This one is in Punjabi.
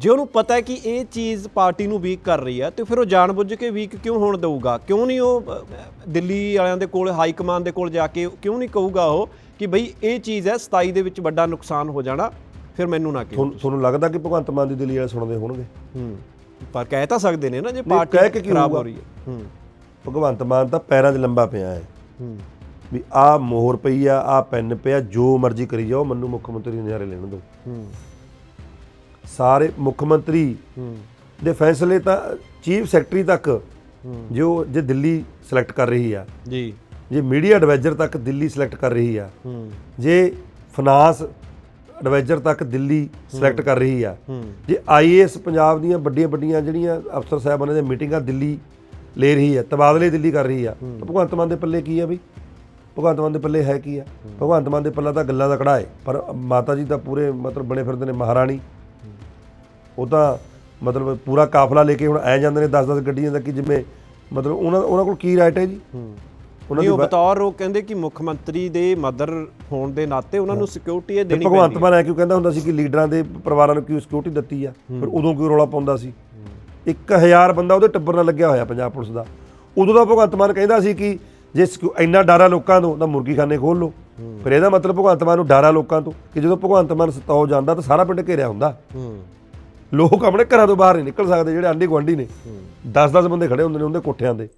ਜੇ ਉਹਨੂੰ ਪਤਾ ਹੈ ਕਿ ਇਹ ਚੀਜ਼ ਪਾਰਟੀ ਨੂੰ ਵੀਕ ਕਰ ਰਹੀ ਹੈ ਤੇ ਫਿਰ ਉਹ ਜਾਣਬੁੱਝ ਕੇ ਵੀਕ ਕਿਉਂ ਹੋਣ ਦੇਊਗਾ? ਕਿਉਂ ਨਹੀਂ ਉਹ ਦਿੱਲੀ ਵਾਲਿਆਂ ਦੇ ਕੋਲ ਹਾਈ ਕਮਾਂਡ ਦੇ ਕੋਲ ਜਾ ਕੇ ਕਿਉਂ ਨਹੀਂ ਕਹੂਗਾ ਉਹ ਕਿ ਬਈ ਇਹ ਚੀਜ਼ ਹੈ 27 ਦੇ ਵਿੱਚ ਵੱਡਾ ਨੁਕਸਾਨ ਹੋ ਜਾਣਾ ਫਿਰ ਮੈਨੂੰ ਨਾ ਕਿਹਾ। ਤੁਹਾਨੂੰ ਲੱਗਦਾ ਕਿ ਭਗਵੰਤ ਮਾਨ ਦੀ ਦਿੱਲੀ ਵਾਲੇ ਸੁਣਦੇ ਹੋਣਗੇ? ਹੂੰ ਪਰ ਕਹਿ ਤਾਂ ਸਕਦੇ ਨੇ ਨਾ ਜੇ ਪਾਰਟੀ ਖਰਾਬ ਹੋ? ਰਹੀ ਹੈ। ਹੂੰ। ਭਗਵੰਤ ਮਾਨ ਤਾਂ ਪੈਰਾਂ 'ਚ ਲੰਬਾ ਪਿਆ ਹੈ। ਹੂੰ। ਵੀ ਆਹ ਮੋਹਰ ਪਈ ਆ ਆਹ ਪੈਨ ਪਿਆ ਜੋ ਮਰਜ਼ੀ ਕਰੀ ਜਾਓ ਮੈਨੂੰ ਮੁੱਖ ਮੰਤਰੀ ਨਜ਼ਾਰੇ ਲੈਣ ਦਿਓ। ਹੂੰ। ਸਾਰੇ ਮੁੱਖ ਮੰਤਰੀ ਦੇ ਫੈਸਲੇ ਤਾਂ ਚੀਫ ਸੈਕਟਰੀ ਤੱਕ ਜੋ ਜੇ ਦਿੱਲੀ ਸਿਲੈਕਟ ਕਰ ਰਹੀ ਆ ਜੀ। ਜੇ ਮੀਡੀਆ ਐਡਵਾਈਜ਼ਰ ਤੱਕ ਦਿੱਲੀ ਸਿਲੈਕਟ ਕਰ ਰਹੀ ਆ ਜੇ ਫਾਈਨਾਂਸ ਐਡਵਾਈਜ਼ਰ ਤੱਕ ਦਿੱਲੀ ਸਿਲੈਕਟ ਕਰ ਰਹੀ ਆ ਜੇ ਆਈਏਐਸ ਪੰਜਾਬ ਦੀਆਂ ਵੱਡੀਆਂ ਵੱਡੀਆਂ ਜਿਹੜੀਆਂ ਅਫਸਰ ਸਾਹਿਬਾਨਾਂ ਦੀਆਂ ਮੀਟਿੰਗਾਂ ਦਿੱਲੀ ਲੈ ਰਹੀ ਆ ਤਬਾਦਲੇ ਦਿੱਲੀ ਕਰ ਰਹੀ ਆ ਭਗਵੰਤ ਮਾਨ ਦੇ ਪੱਲੇ ਕੀ ਆ ਬਈ? ਭਗਵੰਤ ਮਾਨ ਦੇ ਪੱਲੇ ਹੈ ਕੀ ਆ? ਭਗਵੰਤ ਮਾਨ ਦੇ ਪੱਲਾ ਤਾਂ ਗੱਲਾਂ ਦਾ ਕੜਾ ਹੈ ਪਰ ਮਾਤਾ ਜੀ ਤਾਂ ਪੂਰੇ ਮਤਲਬ ਬਣੇ ਫਿਰਦੇ ਨੇ ਮਹਾਰਾਣੀ। ਉਹ ਤਾਂ ਮਤਲਬ ਪੂਰਾ ਕਾਫਲਾ ਲੈ ਕੇ ਹੁਣ ਐ ਜਾਂਦੇ ਨੇ 10-10 ਗੱਡੀਆਂ ਦਾ ਕਿ ਜਿਵੇਂ ਮਤਲਬ ਉਹਨਾਂ ਉਹਨਾਂ ਕੋਲ ਕੀ ਰਾਈਟ ਹੈ ਜੀ? ਉਹਨਾਂ ਦੀ ਉਹ ਬਤੌਰ ਉਹ ਕਹਿੰਦੇ ਕਿ ਮੁੱਖ ਮੰਤਰੀ ਦੇ ਮਦਰ ਹੋਣ ਦੇ ਨਾਤੇ ਉਹਨਾਂ ਨੂੰ ਸਿਕਿਉਰਿਟੀ ਇਹ ਦੇਣੀ ਭਗਵੰਤ ਪੈਂਦੀ ਮਾਨ ਐ ਕਿਉਂ ਕਹਿੰਦਾ ਹੁੰਦਾ ਸੀ ਕਿ ਲੀਡਰਾਂ ਦੇ ਪਰਿਵਾਰਾਂ ਨੂੰ ਕਿਉਂ ਸਿਕਿਉਰਿਟੀ ਦਿੱਤੀ ਆ? ਫਿਰ ਉਦੋਂ ਕਿਉਂ ਰੌਲਾ ਪਾਉਂਦਾ ਸੀ? 1000 ਬੰਦਾ ਉਹਦੇ ਟੱਬਰ ਨਾਲ ਲੱਗਿਆ ਹੋਇਆ ਪੰਜਾਬ ਪੁਲਿਸ ਦਾ। ਉਦੋਂ ਦਾ ਭਗਵੰਤ ਮਾਨ ਕਹਿੰਦਾ ਸੀ ਕਿ ਜੇ ਇੰਨਾ ਡਰ ਲੋਕਾਂ ਤੋਂ ਤਾਂ ਮੁਰਗੀਖਾਨੇ ਖੋਲ ਲਓ। ਫਿਰ ਇਹਦਾ ਮਤਲਬ ਭਗਵੰਤ ਮਾਨ ਨੂੰ ਡਰ ਲੋਕਾਂ ਤੋਂ ਕਿ ਜਦੋਂ ਭਗਵੰਤ ਮਾਨ ਸਤਾਓ ਜਾਂਦਾ ਤਾਂ ਸਾਰਾ ਪਿੰਡ ਘੇਰਿਆ ਹੁੰਦਾ। ਲੋਕ ਆਪਣੇ ਘਰਾਂ ਤੋਂ ਬਾਹਰ ਨਹੀਂ ਨਿਕਲ ਸਕਦੇ ਜਿਹੜੇ ਆਂਢੀ ਗੁਆਂਢੀ ਨੇ। 10-10 ਬੰਦੇ ਖੜੇ ਹੁੰਦੇ ਨੇ ਉਹਦੇ ਕੋਠਿਆਂ ਦੇ